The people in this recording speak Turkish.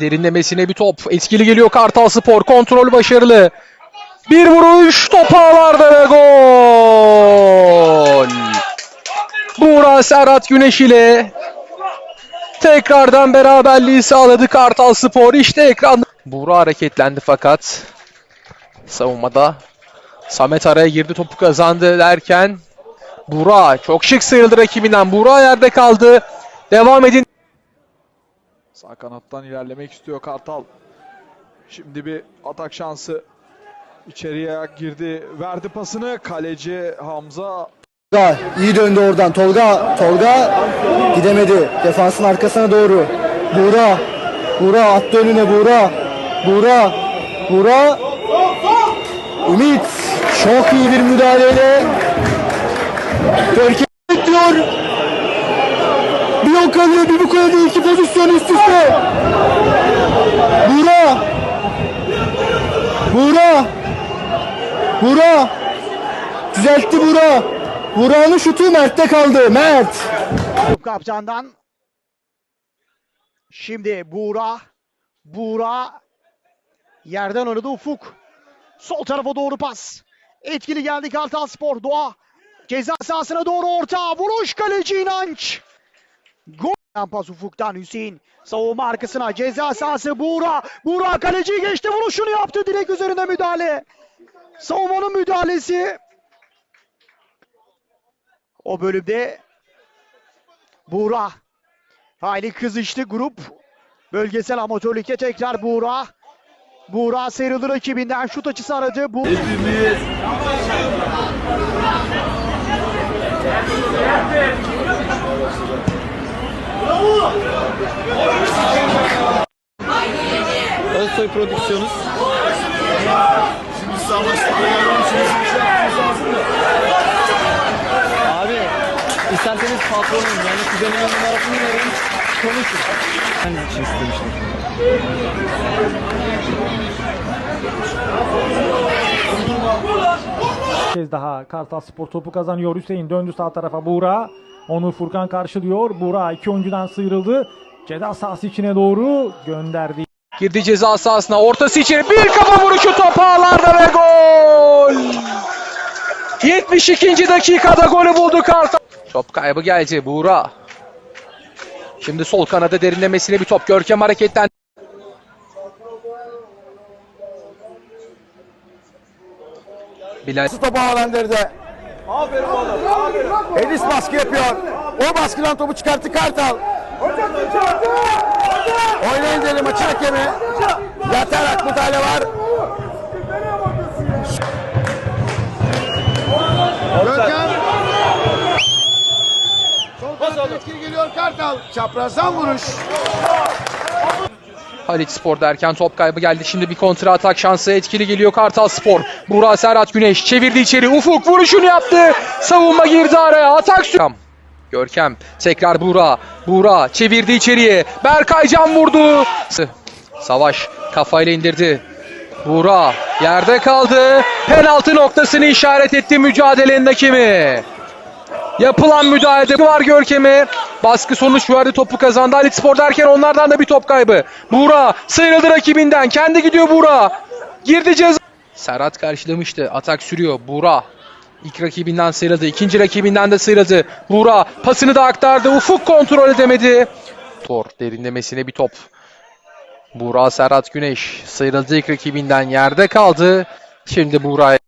Derinlemesine bir top. Etkili geliyor Kartal Spor. Kontrol başarılı. Bir vuruş top ağlarda ve gol. Buğra Serhat Güneş ile tekrardan beraberliği sağladı Kartal Spor. İşte ekranda. Buğra hareketlendi fakat savunmada Samet araya girdi topu kazandı derken Buğra çok şık sıyrıldı rakibinden. Buğra yerde kaldı. Devam edin. Sağ kanattan ilerlemek istiyor Kartal. Şimdi bir atak şansı içeriye girdi. Verdi pasını. Kaleci Hamza Tolga iyi döndü oradan. Tolga, Tolga gidemedi. Defansın arkasına doğru. Buğra, Buğra attı önüne Buğra. Buğra, Buğra. Ümit çok iyi bir müdahaleyle. Görkem diyor. O kalıyor, bir bu kalıyor. iki pozisyon üst üste. Buğra. Buğra. Buğra. Düzeltti Buğra. Buğra'nın şutu Mert'te kaldı. Mert. Kaptandan. Şimdi Buğra. Buğra. Yerden oynadı Ufuk. Sol tarafa doğru pas. Etkili geldi Kartal Spor. Doğa. Ceza sahasına doğru orta. Vuruş kaleci İnanç. Gol. Pas Ufuk'tan Hüseyin. Savunma arkasına ceza sahası Buğra. Buğra kaleciyi geçti. Vuruşunu yaptı. Direkt üzerine müdahale. Savunmanın müdahalesi. O bölümde Buğra. Hayli kızıştı grup. Bölgesel amatör tekrar Buğra. Buğra sıyrıldı rakibinden şut açısı aradı. Bu Özsoy Prodüksiyonuz. Abi isterseniz patronum yani kuzenimin numarasını verin konuşun. Ben için istemiştim. kez daha Kartal Spor topu kazanıyor. Hüseyin döndü sağ tarafa Buğra. Onur Furkan karşılıyor. Buğra iki oyuncudan sıyrıldı. Ceza sahası içine doğru gönderdi. Girdi ceza sahasına. Ortası içeri. Bir kafa vuruşu top ağlarda ve gol. 72. dakikada golü buldu Kartal. Top kaybı geldi. Buğra. Şimdi sol kanada derinlemesine bir top. Görkem hareketten. Bilal Topu havalandırdı. Enis baskı yapıyor. O baskıdan topu çıkarttı Kartal. Oynayın dedi maçı hakemi. Yatarak müdahale var. Görkem. Sol kanat etkili geliyor Kartal. Çaprazdan vuruş. Halit Spor derken top kaybı geldi. Şimdi bir kontra atak şansı etkili geliyor Kartal Spor. Burak Serhat Güneş çevirdi içeri. Ufuk vuruşunu yaptı. Savunma girdi araya. Atak Görkem tekrar Buğra. Buğra çevirdi içeriye. Berkay Can vurdu. Savaş kafayla indirdi. Buğra yerde kaldı. Penaltı noktasını işaret etti mücadelenin hakemi. Yapılan müdahalede var Görkem'e. Baskı sonuç verdi topu kazandı. Halit Spor derken onlardan da bir top kaybı. Buğra sıyrıldı rakibinden. Kendi gidiyor Buğra. Girdi ceza. Serhat karşılamıştı. Atak sürüyor. Buğra. İlk rakibinden sıyrıldı. İkinci rakibinden de sıyrıldı. Buğra pasını da aktardı. Ufuk kontrol edemedi. Tor derinlemesine bir top. Buğra Serhat Güneş sıyrıldı ilk rakibinden yerde kaldı. Şimdi Buğra'ya